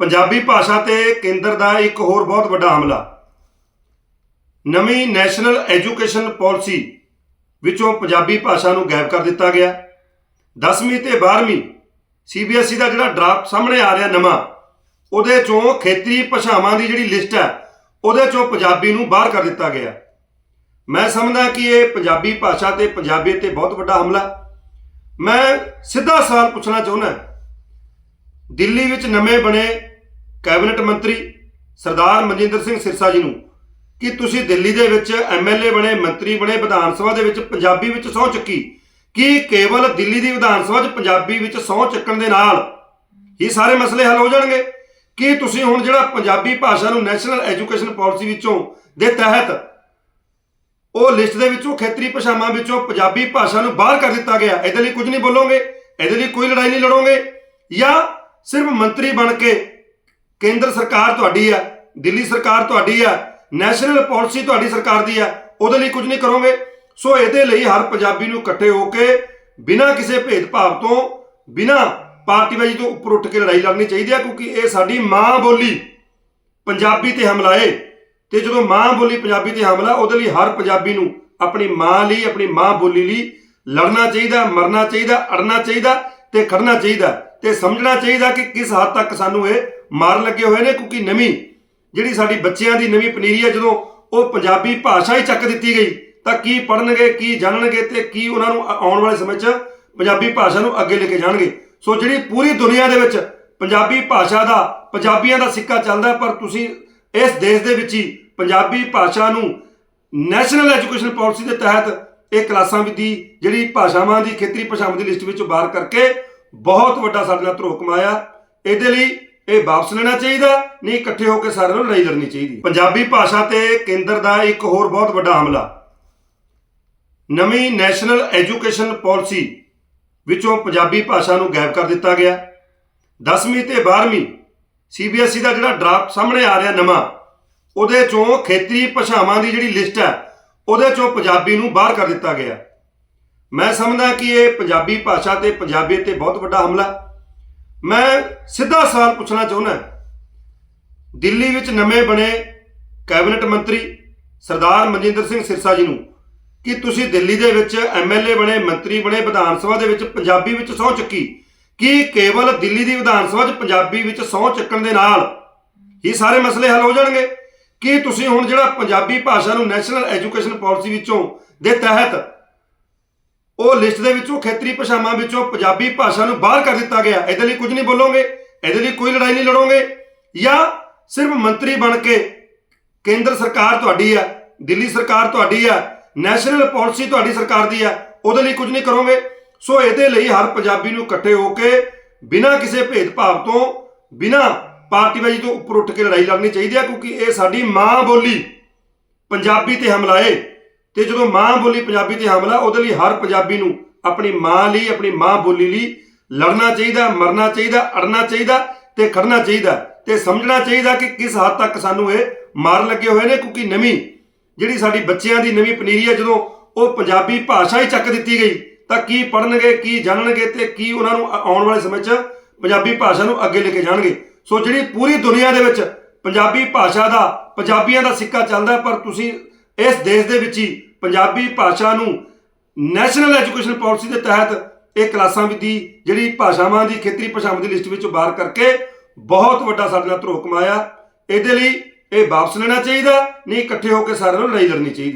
ਪੰਜਾਬੀ ਭਾਸ਼ਾ ਤੇ ਕੇਂਦਰ ਦਾ ਇੱਕ ਹੋਰ ਬਹੁਤ ਵੱਡਾ ਹਮਲਾ। ਨਵੀਂ ਨੈਸ਼ਨਲ ਐਜੂਕੇਸ਼ਨ ਪਾਲਿਸੀ ਵਿੱਚੋਂ ਪੰਜਾਬੀ ਭਾਸ਼ਾ ਨੂੰ ਗਾਇਬ ਕਰ ਦਿੱਤਾ ਗਿਆ। 10ਵੀਂ ਤੇ 12ਵੀਂ ਸੀਬੀਐਸਈ ਦਾ ਜਿਹੜਾ ਡਰਾਫਟ ਸਾਹਮਣੇ ਆ ਰਿਹਾ ਨਵਾਂ, ਉਹਦੇ ਚੋਂ ਖੇਤਰੀ ਭਾਸ਼ਾਵਾਂ ਦੀ ਜਿਹੜੀ ਲਿਸਟ ਹੈ, ਉਹਦੇ ਚੋਂ ਪੰਜਾਬੀ ਨੂੰ ਬਾਹਰ ਕਰ ਦਿੱਤਾ ਗਿਆ। ਮੈਂ ਸਮਝਦਾ ਕਿ ਇਹ ਪੰਜਾਬੀ ਭਾਸ਼ਾ ਤੇ ਪੰਜਾਬੀਅਤ ਤੇ ਬਹੁਤ ਵੱਡਾ ਹਮਲਾ। ਮੈਂ ਸਿੱਧਾ ਸਵਾਲ ਪੁੱਛਣਾ ਚਾਹੁੰਦਾ, ਦਿੱਲੀ ਵਿੱਚ ਨਵੇਂ ਬਣੇ ਕੈਬਨਿਟ ਮੰਤਰੀ ਸਰਦਾਰ ਮਨਜਿੰਦਰ ਸਿੰਘ ਸਿਰਸਾ ਜੀ ਨੂੰ ਕਿ ਤੁਸੀਂ ਦਿੱਲੀ ਦੇ ਵਿੱਚ ਐਮਐਲਏ ਬਣੇ, ਮੰਤਰੀ ਬਣੇ, ਵਿਧਾਨ ਸਭਾ ਦੇ ਵਿੱਚ ਪੰਜਾਬੀ ਵਿੱਚ ਸਹੁੰ ਚੱਕੀ, ਕੀ ਕੇਵਲ ਦਿੱਲੀ ਦੀ ਵਿਧਾਨ ਸਭਾ 'ਚ ਪੰਜਾਬੀ ਵਿੱਚ ਸਹੁੰ ਚੱਕਣ ਦੇ ਨਾਲ ਹੀ ਸਾਰੇ ਮਸਲੇ ਹੱਲ ਹੋ ਜਾਣਗੇ? ਕੀ ਤੁਸੀਂ ਹੁਣ ਜਿਹੜਾ ਪੰਜਾਬੀ ਭਾਸ਼ਾ ਨੂੰ ਨੈਸ਼ਨਲ ਐਜੂਕੇਸ਼ਨ ਪਾਲਿਸੀ ਵਿੱਚੋਂ ਦੇ ਤਹਿਤ ਉਹ ਲਿਸਟ ਦੇ ਵਿੱਚੋਂ, ਖੇਤਰੀ ਭਾਸ਼ਾਵਾਂ ਵਿੱਚੋਂ ਪੰਜਾਬੀ ਭਾਸ਼ਾ ਨੂੰ ਬਾਹਰ ਕਰ ਦਿੱਤਾ ਗਿਆ, ਇਹਦੇ ਲਈ ਕੁਝ ਨਹੀਂ ਬੋਲੋਗੇ? ਇਹਦੇ ਲਈ ਕੋਈ ਲੜਾਈ ਨਹੀਂ ਲੜੋਗੇ? ਜਾਂ ਸਿਰਫ ਮੰਤਰੀ ਬਣ ਕੇ ਕੇਂਦਰ ਸਰਕਾਰ ਤੁਹਾਡੀ ਹੈ ਦਿੱਲੀ ਸਰਕਾਰ ਤੁਹਾਡੀ ਹੈ ਨੈਸ਼ਨਲ ਪਾਲਿਸੀ ਤੁਹਾਡੀ ਸਰਕਾਰ ਦੀ ਹੈ ਉਹਦੇ ਲਈ ਕੁਝ ਨਹੀਂ ਕਰੋਗੇ। ਸੋ ਇਹਦੇ ਲਈ ਹਰ ਪੰਜਾਬੀ ਨੂੰ ਇਕੱਠੇ ਹੋ ਕੇ ਬਿਨਾਂ ਕਿਸੇ ਭੇਦਭਾਵ ਤੋਂ, ਬਿਨਾਂ ਪਾਰਟੀਬਾਜ਼ੀ ਤੋਂ ਉੱਪਰ ਉੱਠ ਕੇ ਲੜਾਈ ਲੜਨੀ ਚਾਹੀਦੀ ਹੈ ਕਿਉਂਕਿ ਇਹ ਸਾਡੀ ਮਾਂ ਬੋਲੀ, ਪੰਜਾਬੀ ਤੇ ਹਮਲਾ ਏ। ਤੇ ਜਦੋਂ ਮਾਂ ਬੋਲੀ ਪੰਜਾਬੀ ਤੇ ਹਮਲਾ, ਉਹਦੇ ਲਈ ਹਰ ਪੰਜਾਬੀ ਨੂੰ ਆਪਣੀ ਮਾਂ ਲਈ, ਆਪਣੀ ਮਾਂ ਬੋਲੀ ਲਈ ਲੜਨਾ ਚਾਹੀਦਾ, ਮਰਨਾ ਚਾਹੀਦਾ, ਅੜਨਾ ਚਾਹੀਦਾ। ਤੇ ਖੜਨਾ ਚਾਹੀਦਾ ਤੇ ਸਮਝਣਾ ਚਾਹੀਦਾ ਕਿ ਕਿਸ ਹੱਦ ਤੱਕ ਸਾਨੂੰ ਇਹ ਮਾਰ ਲੱਗੇ ਹੋਏ ਨੇ, ਕਿਉਂਕਿ ਨਵੀਂ ਜਿਹੜੀ ਸਾਡੀ ਬੱਚਿਆਂ ਦੀ ਨਵੀਂ ਪਨੀਰੀ ਹੈ, ਜਦੋਂ ਉਹ ਪੰਜਾਬੀ ਭਾਸ਼ਾ ਹੀ ਚੱਕ ਦਿੱਤੀ ਗਈ, ਤਾਂ ਕੀ ਪੜਨਗੇ ਕੀ ਜਾਣਨਗੇ ਤੇ ਕੀ ਉਹਨਾਂ ਨੂੰ ਆਉਣ ਵਾਲੇ ਸਮੇਂ 'ਚ ਪੰਜਾਬੀ ਭਾਸ਼ਾ ਨੂੰ ਅੱਗੇ ਲੈ ਕੇ ਜਾਣਗੇ। ਸੋ ਜਿਹੜੀ ਪੂਰੀ ਦੁਨੀਆ ਦੇ ਵਿੱਚ ਪੰਜਾਬੀ ਭਾਸ਼ਾ ਦਾ, ਪੰਜਾਬੀਆਂ ਦਾ ਸਿੱਕਾ ਚੱਲਦਾ ਪਰ ਤੁਸੀਂ ਇਸ ਦੇਸ਼ ਦੇ ਵਿੱਚ ਹੀ ਪੰਜਾਬੀ ਭਾਸ਼ਾ ਨੂੰ ਨੈਸ਼ਨਲ ਐਜੂਕੇਸ਼ਨ ਪਾਲਿਸੀ ਦੇ ਤਹਿਤ ਇਹ ਕਲਾਸਾਂ ਵੀ ਦੀ ਜਿਹੜੀ ਭਾਸ਼ਾਵਾਂ ਦੀ, ਖੇਤਰੀ ਭਾਸ਼ਾਵਾਂ ਦੀ ਲਿਸਟ ਵਿੱਚੋਂ ਬਾਹਰ ਕਰਕੇ ਬਹੁਤ ਵੱਡਾ ਸਾਡੇ ਨਾਲ ਧਰੋਹ ਕਮਾਇਆ। ਇਹਦੇ ਲਈ ਇਹ ਵਾਪਸ ਲੈਣਾ ਚਾਹੀਦਾ, ਨਹੀਂ ਇਕੱਠੇ ਹੋ ਕੇ ਸਾਰਿਆਂ ਨੂੰ ਲੜਾਈ ਲੜਨੀ ਚਾਹੀਦੀ ਪੰਜਾਬੀ ਭਾਸ਼ਾ ਤੇ ਕੇਂਦਰ ਦਾ ਇੱਕ ਹੋਰ ਬਹੁਤ ਵੱਡਾ ਹਮਲਾ। ਨਵੀਂ ਨੈਸ਼ਨਲ ਐਜੂਕੇਸ਼ਨ ਪਾਲਿਸੀ ਵਿੱਚੋਂ ਪੰਜਾਬੀ ਭਾਸ਼ਾ ਨੂੰ ਗਾਇਬ ਕਰ ਦਿੱਤਾ ਗਿਆ। 10ਵੀਂ ਤੇ 12ਵੀਂ ਸੀਬੀਐਸਈ ਦਾ ਜਿਹੜਾ ਡਰਾਫਟ ਸਾਹਮਣੇ ਆ ਰਿਹਾ ਨਵਾਂ, ਉਹਦੇ ਚੋਂ ਖੇਤਰੀ ਭਾਸ਼ਾਵਾਂ ਦੀ ਜਿਹੜੀ ਲਿਸਟ ਹੈ ਉਹਦੇ ਚੋਂ ਪੰਜਾਬੀ ਨੂੰ ਬਾਹਰ ਕਰ ਦਿੱਤਾ ਗਿਆ। ਮੈਂ ਸਮਝਦਾ ਕਿ ਇਹ ਪੰਜਾਬੀ ਭਾਸ਼ਾ ਤੇ ਪੰਜਾਬੀ ਤੇ ਬਹੁਤ ਵੱਡਾ ਹਮਲਾ। ਮੈਂ ਸਿੱਧਾ ਸਵਾਲ ਪੁੱਛਣਾ ਚਾਹੁੰਦਾ ਦਿੱਲੀ ਵਿੱਚ ਨਵੇਂ ਬਣੇ ਕੈਬਨਿਟ ਮੰਤਰੀ ਸਰਦਾਰ ਮਨਜਿੰਦਰ ਸਿੰਘ ਸਿਰਸਾ ਜੀ ਨੂੰ ਕਿ ਤੁਸੀਂ ਦਿੱਲੀ ਦੇ ਵਿੱਚ ਐਮਐਲਏ ਬਣੇ, ਮੰਤਰੀ ਬਣੇ, ਵਿਧਾਨ ਸਭਾ ਦੇ ਵਿੱਚ ਪੰਜਾਬੀ ਵਿੱਚ ਸਹੁੰ ਚੱਕੀ? ਕੀ ਕੇਵਲ ਦਿੱਲੀ ਦੀ ਵਿਧਾਨ ਸਭਾ 'ਚ ਪੰਜਾਬੀ ਵਿੱਚ ਸਹੁੰ ਚੱਕਣ ਦੇ ਨਾਲ ਹੀ ਸਾਰੇ ਮਸਲੇ ਹੱਲ ਹੋ ਜਾਣਗੇ? ਕੀ ਤੁਸੀਂ ਹੁਣ ਜਿਹੜਾ ਪੰਜਾਬੀ ਭਾਸ਼ਾ ਨੂੰ ਨੈਸ਼ਨਲ ਐਜੂਕੇਸ਼ਨ ਪਾਲਿਸੀ ਵਿੱਚੋਂ ਦੇ ਤਹਿਤ ਉਹ ਲਿਸਟ ਦੇ ਵਿੱਚੋਂ ਖੇਤਰੀ ਭਾਸ਼ਾਵਾਂ ਵਿੱਚੋਂ ਪੰਜਾਬੀ ਭਾਸ਼ਾ ਨੂੰ ਬਾਹਰ ਕਰ ਦਿੱਤਾ ਗਿਆ, ਇਹਦੇ ਲਈ ਕੁਝ ਨਹੀਂ ਬੋਲੋਗੇ? ਇਹਦੇ ਲਈ ਕੋਈ ਲੜਾਈ ਨਹੀਂ ਲੜੋਗੇ? ਜਾਂ ਸਿਰਫ ਮੰਤਰੀ ਬਣ ਕੇ ਕੇਂਦਰ ਸਰਕਾਰ ਤੁਹਾਡੀ ਹੈ, ਦਿੱਲੀ ਸਰਕਾਰ ਤੁਹਾਡੀ ਹੈ ਨੈਸ਼ਨਲ ਪਾਲਿਸੀ ਤੁਹਾਡੀ ਸਰਕਾਰ ਦੀ ਹੈ, ਉਹਦੇ ਲਈ ਕੁਝ ਨਹੀਂ ਕਰੋਗੇ? ਸੋ ਇਹਦੇ ਲਈ ਹਰ ਪੰਜਾਬੀ ਨੂੰ ਇਕੱਠੇ ਹੋ ਕੇ ਬਿਨਾਂ ਕਿਸੇ ਭੇਦਭਾਵ ਤੋਂ, ਬਿਨਾਂ ਪਾਰਟੀਬਾਜ਼ੀ ਤੋਂ ਉੱਪਰ ਉੱਠ ਕੇ ਲੜਾਈ ਲੜਨੀ ਚਾਹੀਦੀ ਹੈ ਕਿਉਂਕਿ ਇਹ ਸਾਡੀ ਮਾਂ ਬੋਲੀ। ਪੰਜਾਬੀ ਤੇ ਹਮਲਾ ਏ। ਤੇ ਜਦੋਂ ਮਾਂ ਬੋਲੀ ਪੰਜਾਬੀ ਤੇ ਹਮਲਾ, ਉਹਦੇ ਲਈ ਹਰ ਪੰਜਾਬੀ ਨੂੰ ਆਪਣੀ ਮਾਂ ਲਈ, ਆਪਣੀ ਮਾਂ ਬੋਲੀ ਲਈ ਲੜਨਾ ਚਾਹੀਦਾ, ਮਰਨਾ ਚਾਹੀਦਾ, ਅੜਨਾ ਚਾਹੀਦਾ ਤੇ ਖੜਨਾ ਚਾਹੀਦਾ। ਤੇ ਸਮਝਣਾ ਚਾਹੀਦਾ ਕਿ ਕਿਸ ਹੱਦ ਤੱਕ ਸਾਨੂੰ ਇਹ ਮਾਰ ਲੱਗੇ ਹੋਏ ਨੇ, ਕਿਉਂਕਿ ਨਵੀਂ ਜਿਹੜੀ ਸਾਡੀ ਬੱਚਿਆਂ ਦੀ ਨਵੀਂ ਪਨੀਰੀ ਹੈ ਜਦੋਂ ਉਹ ਪੰਜਾਬੀ ਭਾਸ਼ਾ ਹੀ ਚੱਕ ਦਿੱਤੀ ਗਈ, ਤਾਂ ਕੀ ਪੜਨਗੇ ਕੀ ਜਾਣਨਗੇ ਤੇ ਕੀ ਉਹਨਾਂ ਨੂੰ ਆਉਣ ਵਾਲੇ ਸਮੇਂ 'ਚ ਪੰਜਾਬੀ ਭਾਸ਼ਾ ਨੂੰ ਅੱਗੇ ਲੈ ਕੇ ਜਾਣਗੇ। ਸੋ ਜਿਹੜੀ ਪੂਰੀ ਦੁਨੀਆ ਦੇ ਵਿੱਚ ਪੰਜਾਬੀ ਭਾਸ਼ਾ ਦਾ, ਪੰਜਾਬੀਆਂ ਦਾ ਸਿੱਕਾ ਚੱਲਦਾ ਪਰ ਤੁਸੀਂ ਇਸ ਦੇਸ਼ ਦੇ ਵਿੱਚ ਹੀ ਪੰਜਾਬੀ ਭਾਸ਼ਾ ਨੂੰ ਨੈਸ਼ਨਲ ਐਜੂਕੇਸ਼ਨ ਪਾਲਿਸੀ ਦੇ ਤਹਿਤ ਇਹ ਕਲਾਸਾਂ ਵੀ ਦੀ, ਜਿਹੜੀ ਭਾਸ਼ਾਵਾਂ ਦੀ, ਖੇਤਰੀ ਭਾਸ਼ਾਵਾਂ ਦੀ ਲਿਸਟ ਵਿੱਚੋਂ ਬਾਹਰ ਕਰਕੇ ਬਹੁਤ ਵੱਡਾ ਸਾਡੇ ਨਾਲ ਧਰੋਹ ਕਮਾਇਆ। ਇਹਦੇ ਲਈ ਇਹ ਵਾਪਸ ਲੈਣਾ ਚਾਹੀਦਾ, ਨਹੀਂ ਇਕੱਠੇ ਹੋ ਕੇ ਸਾਰਿਆਂ ਨੂੰ ਲੜਾਈ ਲੜਨੀ ਚਾਹੀਦੀ।